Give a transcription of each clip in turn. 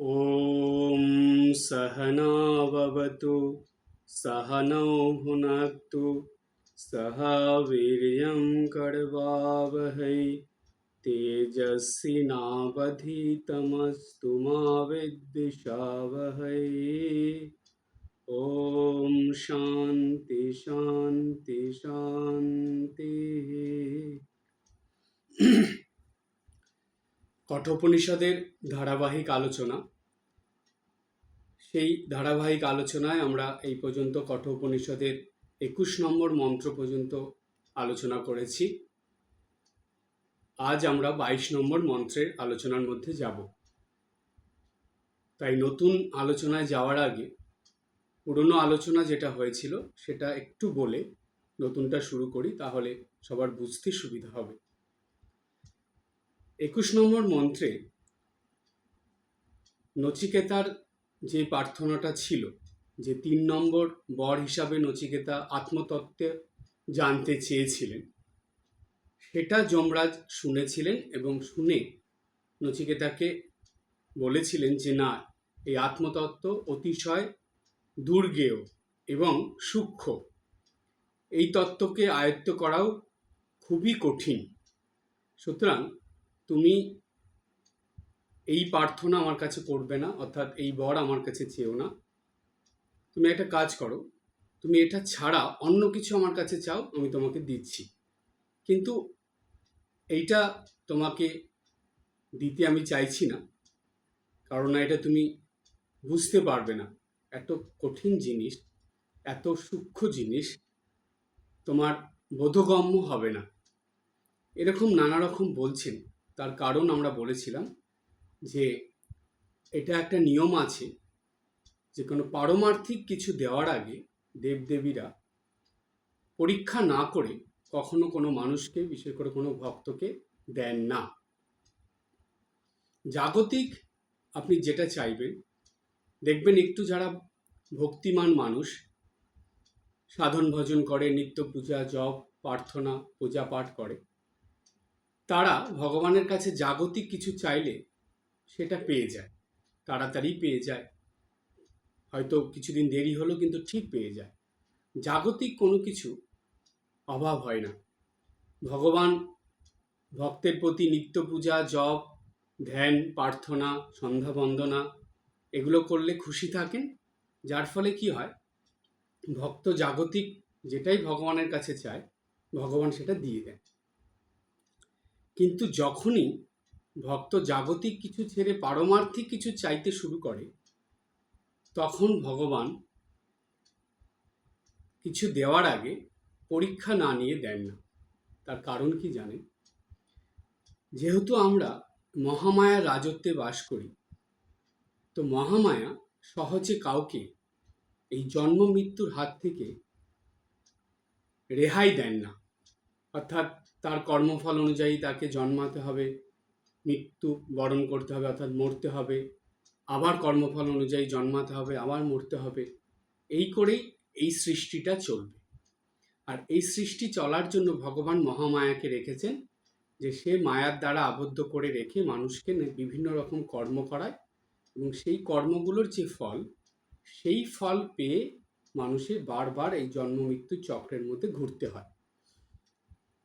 ॐ सहनावतु सहनौ भुनक्तु सह वीर्यं कर्वावहै तेजस्विनावधीतमस्तु मा विद्विषावहै। ॐ शान्ति शान्ति शान्तिः। কঠোপনিষদের ধারাবাহিক আলোচনা। সেই ধারাবাহিক আলোচনায় আমরা এই পর্যন্ত কঠোপনিষদের একুশ নম্বর মন্ত্র পর্যন্ত আলোচনা করেছি। আজ আমরা বাইশ নম্বর মন্ত্রের আলোচনার মধ্যে যাব। তাই নতুন আলোচনায় যাওয়ার আগে পুরনো আলোচনা যেটা হয়েছিল সেটা একটু বলে নতুনটা শুরু করি, তাহলে সবার বুঝতে সুবিধা হবে। একুশ নম্বর মন্ত্রে নচিকেতার যে প্রার্থনাটা ছিল, যে তিন নম্বর বর হিসাবে নচিকেতা আত্মতত্ত্বে জানতে চেয়েছিলেন, সেটা যমরাজ শুনেছিলেন এবং শুনে নচিকেতাকে বলেছিলেন যে না, এই আত্মতত্ত্ব অতিশয় দুর্গেয় এবং সূক্ষ্ম। এই তত্ত্বকে আয়ত্ত করাও খুবই কঠিন। সুতরাং তুমি এই প্রার্থনা আমার কাছে করবে না, অর্থাৎ এই বর আমার কাছে চেয়েও না। তুমি একটা কাজ করো, তুমি এটা ছাড়া অন্য কিছু আমার কাছে চাও, আমি তোমাকে দিচ্ছি। কিন্তু এইটা তোমাকে দিতে আমি চাইছি না, কারণ এটা তুমি বুঝতে পারবে না। এত কঠিন জিনিস, এত সূক্ষ্ম জিনিস তোমার বোধগম্য হবে না। এরকম নানা রকম বলছেন। তার কারণ আমরা বলেছিলাম যে এটা একটা নিয়ম আছে যে কোনো পারমার্থিক কিছু দেওয়ার আগে দেবদেবীরা পরীক্ষা না করে কখনো কোনো মানুষকে, বিশেষ করে কোনো ভক্তকে দেন না। জাগতিক আপনি যেটা চাইবেন, দেখবেন একটু যারা ভক্তিমান মানুষ, সাধন ভজন করে, নিত্য পূজা, জপ, প্রার্থনা, পূজা পাঠ করে তারা ভগবানের কাছে জাগতিক কিছু চাইলে সেটা পেয়ে যায়, তাড়াতাড়ি পেয়ে যায়। হয়তো কিছুদিন দেরি হলো কিন্তু ঠিক পেয়ে যায়। জাগতিক কোনো কিছু অভাব হয় না। ভগবান ভক্তের প্রতি নিত্য পূজা, জপ, ধ্যান, প্রার্থনা, সন্ধ্যা বন্দনা, এগুলো করলে খুশি থাকেন। যার ফলে কি হয়? ভক্ত জাগতিক যেটাই ভগবানের কাছে চায়, ভগবান সেটা দিয়ে দেন। কিন্তু যখনই ভক্ত জাগতিক কিছু ছেড়ে পারমার্থিক কিছু চাইতে শুরু করে, তখন ভগবান কিছু দেওয়ার আগে পরীক্ষা না নিয়ে দেন না। তার কারণ কি জানেন? যেহেতু আমরা মহামায়ার রাজত্বে বাস করি, তো মহামায়া সহজে কাউকে এই জন্ম মৃত্যুর হাত থেকে রেহাই দেন না। অর্থাৎ তার কর্মফল অনুযায়ী তাকে জন্মাতে হবে, মৃত্যু বরণ করতে হবে, অর্থাৎ মরতে হবে, আবার কর্মফল অনুযায়ী জন্মাতে হবে, আবার মরতে হবে, এই করেই এই সৃষ্টিটা চলবে। আর এই সৃষ্টি চলার জন্য ভগবান মহামায়াকে রেখেছেন যে সে মায়ার দ্বারা আবদ্ধ করে রেখে মানুষকে বিভিন্ন রকম কর্ম করায় এবং সেই কর্মগুলোর যে ফল, সেই ফল পেয়ে মানুষের বারবার এই জন্ম মৃত্যু চক্রের মধ্যে ঘুরতে হয়।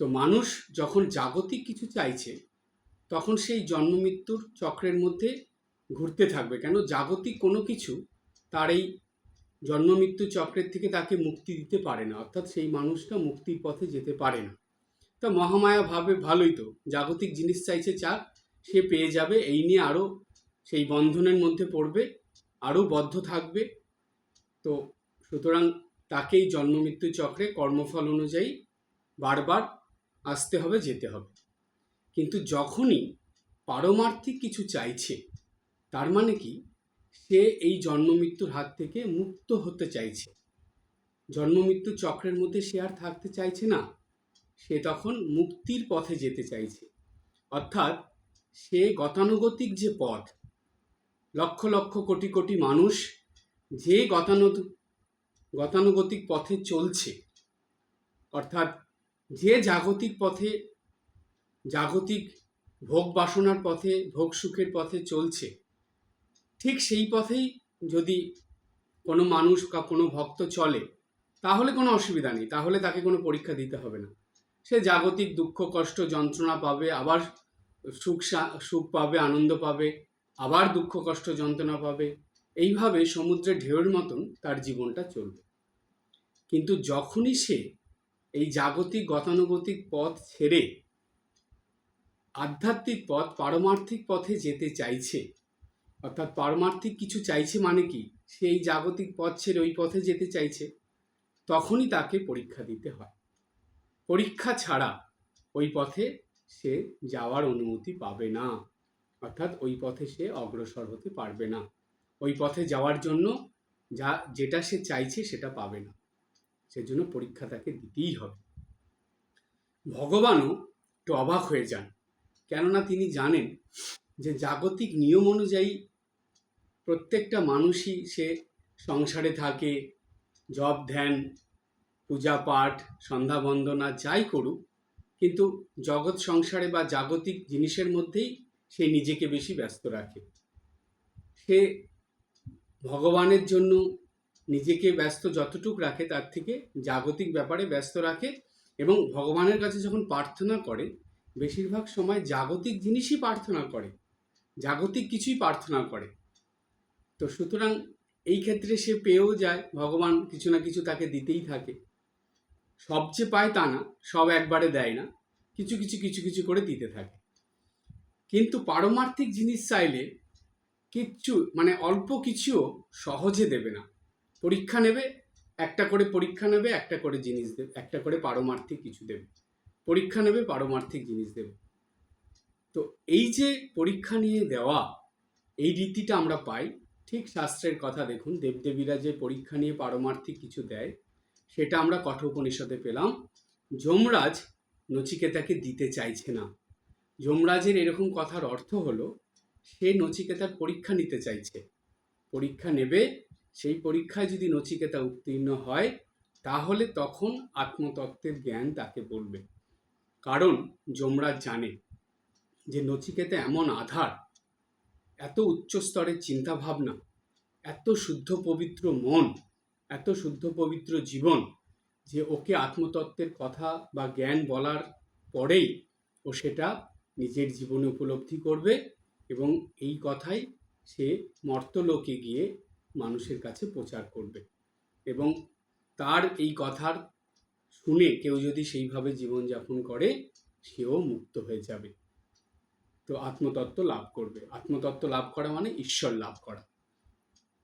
তো মানুষ যখন জাগতিক কিছু চাইছে, তখন সেই জন্ম মৃত্যুর চক্রের মধ্যে ঘুরতে থাকবে। কেন? জাগতিক কোনো কিছু তার এই জন্ম মৃত্যু চক্রের থেকে তাকে মুক্তি দিতে পারে না। অর্থাৎ সেই মানুষটা মুক্তির পথে যেতে পারে না। তা মহামায়া ভাবে ভালোই তো। জাগতিক জিনিস চাইছে চাক, সে পেয়ে যাবে। এই নিয়ে আরও সেই বন্ধনের মধ্যে পড়বে আরও বদ্ধ থাকবে। তো সুতরাং তাকেই জন্ম মৃত্যু চক্রে কর্মফল অনুযায়ী বারবার আসতে হবে, যেতে হবে। কিন্তু যখনই পারমার্থিক কিছু চাইছে, তার মানে কি? সে এই জন্ম মৃত্যুর হাত থেকে মুক্ত হতে চাইছে। জন্ম মৃত্যু চক্রের মধ্যে সে আর থাকতে চাইছে না। সে তখন মুক্তির পথে যেতে চাইছে। অর্থাৎ সে গতানুগতিক যে পথ, লক্ষ লক্ষ কোটি কোটি মানুষ যে গতানু গতানুগতিক পথে চলছে, অর্থাৎ যে জাগতিক পথে, জাগতিক ভোগ বাসনার পথে, ভোগ সুখের পথে চলছে, ঠিক সেই পথেই যদি কোনো মানুষ বা কোনো ভক্ত চলে, তাহলে কোনো অসুবিধা নেই, তাহলে তাকে কোনো পরীক্ষা দিতে হবে না। সে জাগতিক দুঃখ, কষ্ট, যন্ত্রণা পাবে, আবার সুখ সুখ পাবে, আনন্দ পাবে, আবার দুঃখ, কষ্ট, যন্ত্রণা পাবে, এইভাবে সমুদ্রের ঢেউয়ের মতন তার জীবনটা চলবে। কিন্তু যখনই সে এই জাগতিক গতানুগতিক পথ ছেড়ে আধ্যাত্মিক পথ, পারমার্থিক পথে যেতে চাইছে। অর্থাৎ পারমার্থিক কিছু চাইছে মানে কি? সে এই জাগতিক পথ ছেড়ে ওই পথে যেতে চাইছে। তখনই তাকে পরীক্ষা দিতে হয়। পরীক্ষা ছাড়া ওই পথে সে যাওয়ার অনুমতি পাবে না। অর্থাৎ ওই পথে সে অগ্রসর হতে পারবে না। ওই পথে যাওয়ার জন্য যা, যেটা সে চাইছে সেটা পাবে না। সেজন্য পরীক্ষা তাকে দিতেই হবে। ভগবানও একটু অবাক হয়ে যান, কেননা তিনি জানেন যে জাগতিক নিয়ম অনুযায়ী প্রত্যেকটা মানুষই সে সংসারে থাকে জব ধ্যান, পূজা পাঠ, সন্ধ্যা বন্দনা যাই করুক, কিন্তু জগৎ সংসারে বা জাগতিক জিনিসের মধ্যেই সে নিজেকে বেশি ব্যস্ত রাখে। সে ভগবানের জন্য নিজেকে ব্যস্ত যতটুক রাখে, তার থেকে জাগতিক ব্যাপারে ব্যস্ত রাখে এবং ভগবানের কাছে যখন প্রার্থনা করে, বেশিরভাগ সময় জাগতিক জিনিসই প্রার্থনা করে, জাগতিক কিছুই প্রার্থনা করে। তো সুতরাং এই ক্ষেত্রে সে পেয়েও যায়, ভগবান কিছু না কিছু তাকে দিতেই থাকে। সব যে পায় তা না, সব একবারে দেয় না, কিছু কিছু কিছু কিছু করে দিতে থাকে। কিন্তু পারমার্থিক জিনিস চাইলে কিচ্ছু মানে অল্প কিছুও সহজে দেবে না। পরীক্ষা নেবে, একটা করে পরীক্ষা নেবে, একটা করে জিনিস দেবে, একটা করে পারমার্থিক কিছু দেবে। পরীক্ষা নেবে, পারমার্থিক জিনিস দেবে। তো এই যে পরীক্ষা নিয়ে দেওয়া, এই রীতিটা আমরা পাই। ঠিক শাস্ত্রের কথা দেখুন, দেবদেবীরা যে পরীক্ষা নিয়ে পারমার্থিক কিছু দেয়, সেটা আমরা কঠোপনিষদে পেলাম। যমরাজ নচিকেতাকে দিতে চাইছে না। যমরাজের এরকম কথার অর্থ হলো, সে নচিকেতার পরীক্ষা নিতে চাইছে। পরীক্ষা নেবে সেই পরীক্ষায় যদি নচিকেতা উত্তীর্ণ হয়, তাহলে তখন আত্মতত্ত্বের জ্ঞান তাকে বলবে। কারণ যমরাজ জানে যে নচিকেতা এমন আধার, এত উচ্চ স্তরের চিন্তাভাবনা, এত শুদ্ধ পবিত্র মন, এত শুদ্ধ পবিত্র জীবন যে ওকে আত্মতত্ত্বের কথা বা জ্ঞান বলার পরেই ও সেটা নিজের জীবনে উপলব্ধি করবে এবং এই কথাই সে মর্তলোকে গিয়ে মানুষের কাছে প্রচার করবে। এবং তার এই কথার শুনে কেউ যদি সেইভাবে জীবনযাপন করে, সেও মুক্ত হয়ে যাবে। তো আত্মতত্ত্ব লাভ করবে। আত্মতত্ত্ব লাভ করা মানে ঈশ্বর লাভ করা।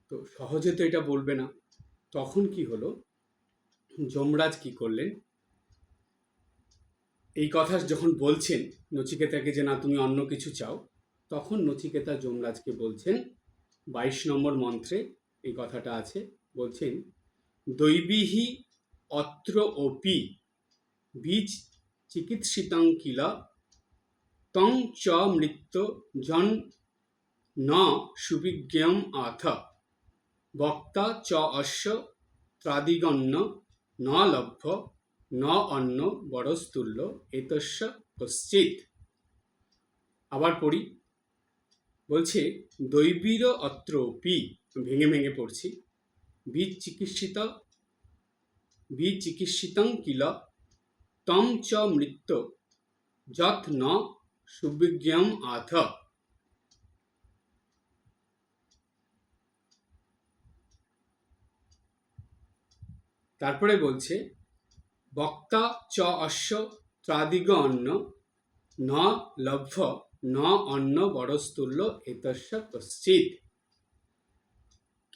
তো সহজে তো এটা বলবে না। তখন কি হলো? যমরাজ কি করলেন? এই কথা যখন বলছেন, নচিকেতাকে যে, না, তুমি অন্য কিছু চাও, তখন নচিকেতা যমরাজকে বলছেন, বাইশ নম্বর মন্ত্রে এই কথাটা আছে। বলছেন, দৈবিহি অত্র অপি বীজ চিকিৎসিতং কিল তং চ মৃত্য জন ন সুবিজ্ঞম আথ। বক্তা চ অশ্ব ত্রাদিগণ্য ন লভ্য ন অন্ন বরস্তুল্য এতস্য কশ্চিৎ। আবার পড়ি, বলছে, দৈবীর অত্র পি ভেঙে ভেঙে পড়ছি। বীজ চিকিৎসিত বীজ চিকিৎসিতং কিল, তম চ মৃত্য, যৎ ন সুবিজ্ঞম আথ। তারপরে বলছে, বক্তা চ অশ্ব ত্রাদিগ অন্ন, ন লভ্য, ন অন্ন বরস্তুল্য এতস্য কশ্চিৎ।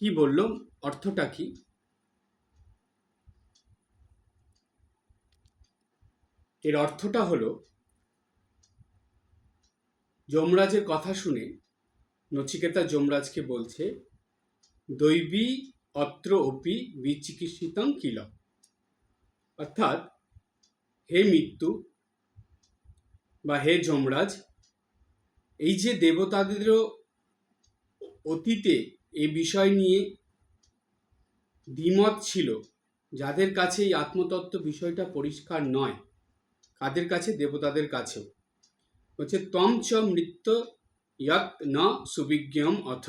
কি বলল? অর্থটা কি? এর অর্থটা হলো, যমরাজের কথা শুনে নচিকেতা যমরাজকে বলছে, দৈবী অত্র অপি বিচিকিৎসিতং কিল। অর্থাৎ, হে মৃত্যু বা হে যমরাজ, এই যে দেবতাদেরও অতীতে এই বিষয় নিয়ে দ্বিমত ছিল। যাদের কাছে এই আত্মতত্ত্ব বিষয়টা পরিষ্কার নয়, কাদের কাছে? দেবতাদের কাছেও হচ্ছে, তম চ মৃত্য ইয়ৎ ন সুবিজ্ঞম অথ।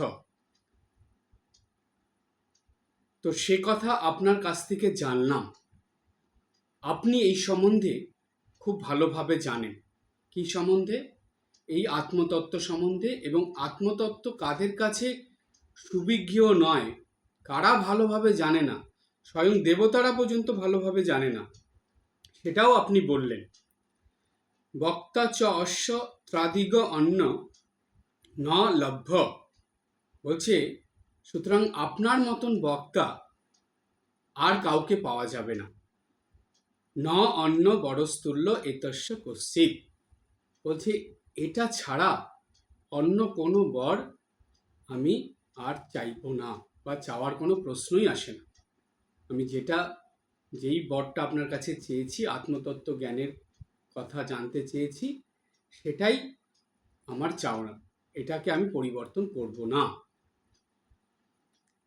তো সে কথা আপনার কাছ থেকে জানলাম। আপনি এই সম্বন্ধে খুব ভালোভাবে জানেন। কি সম্বন্ধে? এই আত্মতত্ত্ব সম্বন্ধে এবং আত্মতত্ত্ব কাদের কাছে সুবিজ্ঞ নয়। কারা ভালোভাবে জানে না? স্বয়ং দেবতারা পর্যন্ত ভালোভাবে জানে না। সেটাও আপনি বললেন। বক্তা চ অশ্ব ত্রাদিগ অন্ন ন লভ্য। বলছে, সুতরাং আপনার মতন বক্তা আর কাউকে পাওয়া যাবে না। ন অন্য বড়স্তুল্য এতস্য কশ্চিত বলছে, এটা ছাড়া অন্য কোনো বর আমি আর চাইব না বা চাওয়ার কোনো প্রশ্নই আসে না। আমি যেটা, যেই বরটা আপনার কাছে চেয়েছি আত্মতত্ত্ব জ্ঞানের কথা জানতে চেয়েছি, সেটাই আমার চাওয়া এটাকে আমি পরিবর্তন করব না।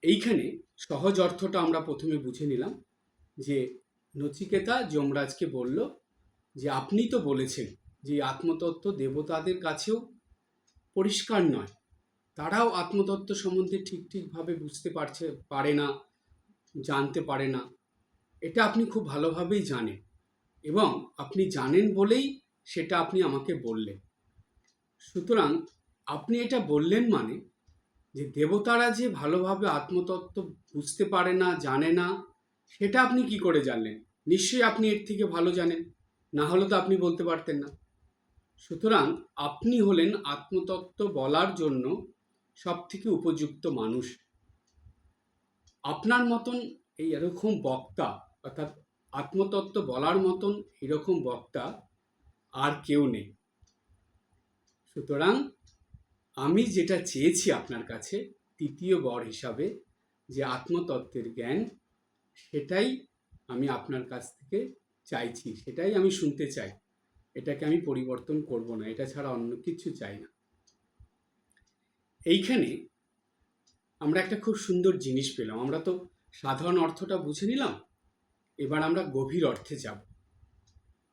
এইখানে সহজ অর্থটা আমরা প্রথমে বুঝে নিলাম যে নচিকেতা যমরাজকে বলল যে আপনি তো বলেছেন যে আত্মতত্ত্ব দেবতাদের কাছেও পরিষ্কার নয়। তারাও আত্মতত্ত্ব সম্বন্ধে ঠিক ঠিকভাবে বুঝতে পারছে, পারে না, জানতে পারে না। এটা আপনি খুব ভালোভাবেই জানেন এবং আপনি জানেন বলেই সেটা আপনি আমাকে বললেন। সুতরাং আপনি এটা বললেন মানে যে দেবতারা যে ভালোভাবে আত্মতত্ত্ব বুঝতে পারে না, জানে না, সেটা আপনি কি করে জানলেন? নিশ্চয়ই আপনি এর থেকে ভালো জানেন, না হলে তো আপনি বলতে পারতেন না। সুতরাং আপনি হলেন আত্মতত্ত্ব বলার জন্য সব থেকে উপযুক্ত মানুষ। আপনার মতন এই এরকম বক্তা, অর্থাৎ আত্মতত্ত্ব বলার মতন এরকম বক্তা আর কেউ নেই। সুতরাং আমি যেটা চেয়েছি আপনার কাছে তৃতীয় বর হিসাবে, যে আত্মতত্ত্বের জ্ঞান, সেটাই আমি আপনার কাছ থেকে চাইছি, সেটাই আমি শুনতে চাই। এটাকে আমি পরিবর্তন করব না, এটা ছাড়া অন্য কিছু চাই না। এইখানে আমরা একটা খুব সুন্দর জিনিস পেলাম। আমরা তো সাধারণ অর্থটা বুঝে নিলাম, এবার আমরা গভীর অর্থে যাব।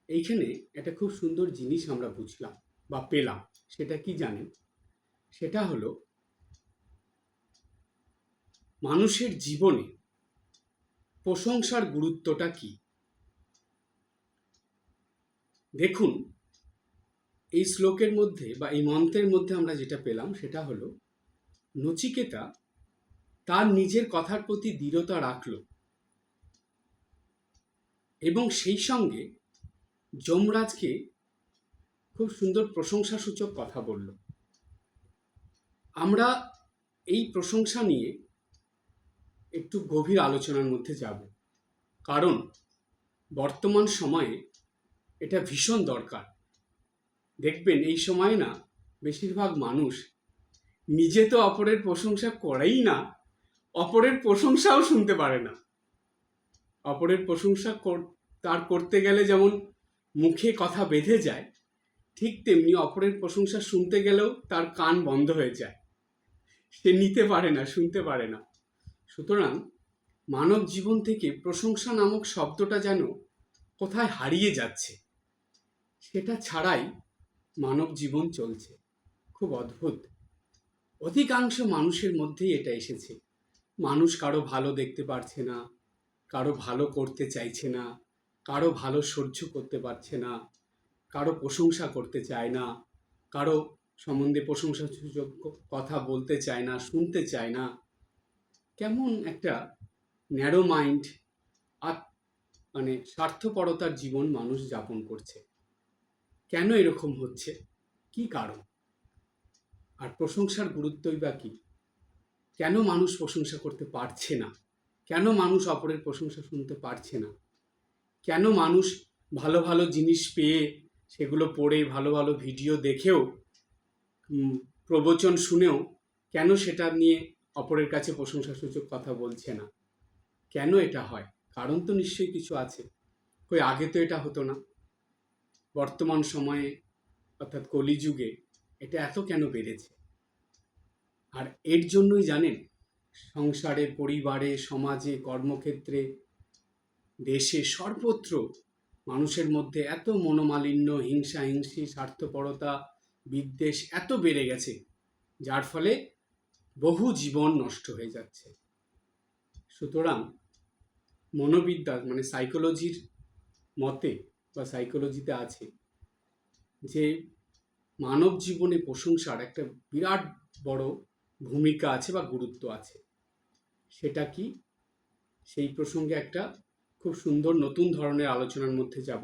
এইখানে একটা খুব সুন্দর জিনিস আমরা বুঝলাম বা পেলাম, সেটা কি জানেন? সেটা হলো মানুষের জীবনে প্রশংসার গুরুত্বটা কি? দেখুন এই শ্লোকের মধ্যে বা এই মন্ত্রের মধ্যে আমরা যেটা পেলাম সেটা হলো, নচিকেতা তার নিজের কথার প্রতি দৃঢ়তা রাখল এবং সেই সঙ্গে যমরাজকে খুব সুন্দর প্রশংসাসূচক কথা বলল। আমরা এই প্রশংসা নিয়ে একটু গভীর আলোচনার মধ্যে যাব, কারণ বর্তমান সময়ে এটা ভীষণ দরকার। দেখবেন এই সময় না বেশিরভাগ মানুষ নিজে তো অপরের প্রশংসা করেই না, অপরের প্রশংসাও শুনতে পারে না। অপরের প্রশংসা কর- তার করতে গেলে যেমন মুখে কথা বেঁধে যায়, ঠিক তেমনি অপরের প্রশংসা শুনতে গেলেও তার কান বন্ধ হয়ে যায়। সে নিতে পারে না, শুনতে পারে না। সুতরাং মানব জীবন থেকে প্রশংসা নামক শব্দটা যেন কোথায় হারিয়ে যাচ্ছে, সেটা ছাড়াই মানব জীবন চলছে। খুব অদ্ভুত। অধিকাংশ মানুষের মধ্যেই এটা এসেছে। মানুষ কারও ভালো দেখতে পারছে না, কারও ভালো করতে চাইছে না, কারও ভালো সহ্য করতে পারছে না, কারও প্রশংসা করতে চায় না, কারও সম্বন্ধে প্রশংসাসূচক কথা বলতে চায় না, শুনতে চায় না। কেমন একটা ন্যারো মাইন্ড আর মানে স্বার্থপরতার জীবন মানুষ যাপন করছে। কেন এরকম হচ্ছে? কি কারণ? আর প্রশংসার গুরুত্বই বা কি? কেন মানুষ প্রশংসা করতে পারছে না? কেন মানুষ অপরের প্রশংসা শুনতে পারছে না? কেন মানুষ ভালো ভালো জিনিস পেয়ে সেগুলো পড়ে, ভালো ভালো ভিডিও দেখেও প্রবচন শুনেও কেন সেটা নিয়ে অপরের কাছে প্রশংসাসূচক কথা বলছে না? কেন এটা হয়? কারণ তো নিশ্চয়ই কিছু আছে। কই, আগে তো এটা হতো না। বর্তমান সময়ে, অর্থাৎ কলিযুগে, এটা এত কেন বেড়েছে? আর এর জন্যই জানেন, সংসারে, পরিবারে, সমাজে, কর্মক্ষেত্রে, দেশে সর্বত্র মানুষের মধ্যে এত মনোমালিন্য হিংসা হিংসি স্বার্থপরতা, বিদ্বেষ এত বেড়ে গেছে, যার ফলে বহু জীবন নষ্ট হয়ে যাচ্ছে। সুতরাং মনোবিদ্যা মানে সাইকোলজির মতে বা সাইকোলজিতে আছে, যে মানব জীবনে প্রশংসার একটা বিরাট বড় ভূমিকা আছে বা গুরুত্ব আছে। সেটা কি? সেই প্রসঙ্গে একটা খুব সুন্দর নতুন ধরনের আলোচনার মধ্যে যাব।